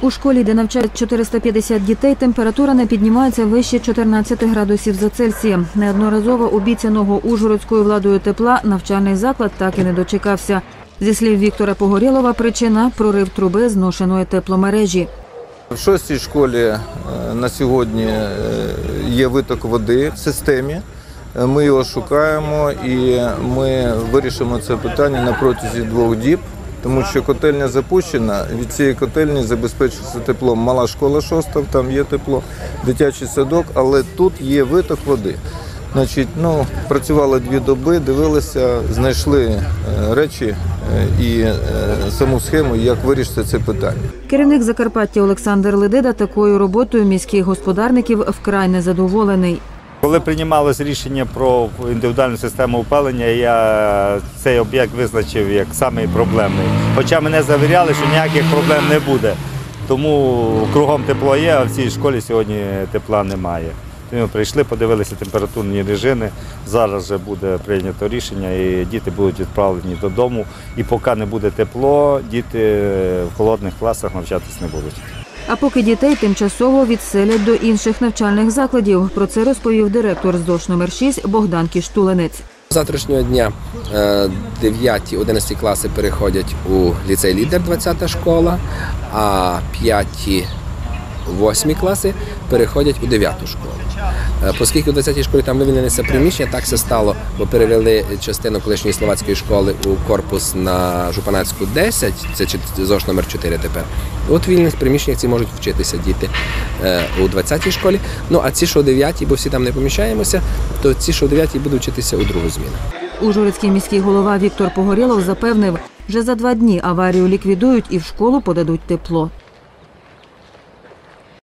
У школі, де навчають 450 дітей, температура не піднімається вище 14 градусів за Цельсієм. Неодноразово обіцяного Ужгородською владою тепла навчальний заклад так і не дочекався. Зі слів Віктора Погорєлова, причина прорив труби зношеної тепломережі. В шостій школі е, на сьогодні е, є виток води в системі. Е, Ми його шукаємо і ми вирішимо це питання на протязі двох діб, тому що котельня запущена. Від цієї котельні забезпечується теплом мала школа шоста, там є тепло, дитячий садок, але тут є виток води. Значить, ну, працювали дві доби, дивилися, знайшли е, речі е, і е, саму схему, як вирішити це питання. Керівник Закарпаття Олександр Ледида такою роботою міських господарників вкрай незадоволений. Коли приймалось рішення про індивідуальну систему опалення, я цей об'єкт визначив як самий проблемний. Хоча мене завіряли, що ніяких проблем не буде. Тому кругом тепло є, а в цій школі сьогодні тепла немає. Тому Ми прийшли, подивилися температурні режими. Зараз вже буде прийнято рішення, і діти будуть відправлені додому. І поки не буде тепло, діти в холодних класах навчатись не будуть. А поки дітей тимчасово відселять до інших навчальних закладів. Про це розповів директор ЗОШ номер 6 Богдан Кіштуленець. Завтрашнього дня 9-11 класи переходять у ліцей лідер 20 школа, а 5-8 класи переходять у 9 школу. Е, Оскільки у 20-й школі там вивільнилися приміщення, так все стало, бо перевели частину колишньої словацької школи у корпус на Жупанацьку 10, це ЗОЖ номер 4 тепер. От вільних приміщеннях ці можуть вчитися діти е, у 20-й школі. Ну а ці, що у 9-й, бо всі там не поміщаємося, то ці, що у 9-й, будуть вчитися у другу зміну. Ужгородський міський голова Віктор Погорєлов запевнив, вже за два дні аварію ліквідують і в школу подадуть тепло.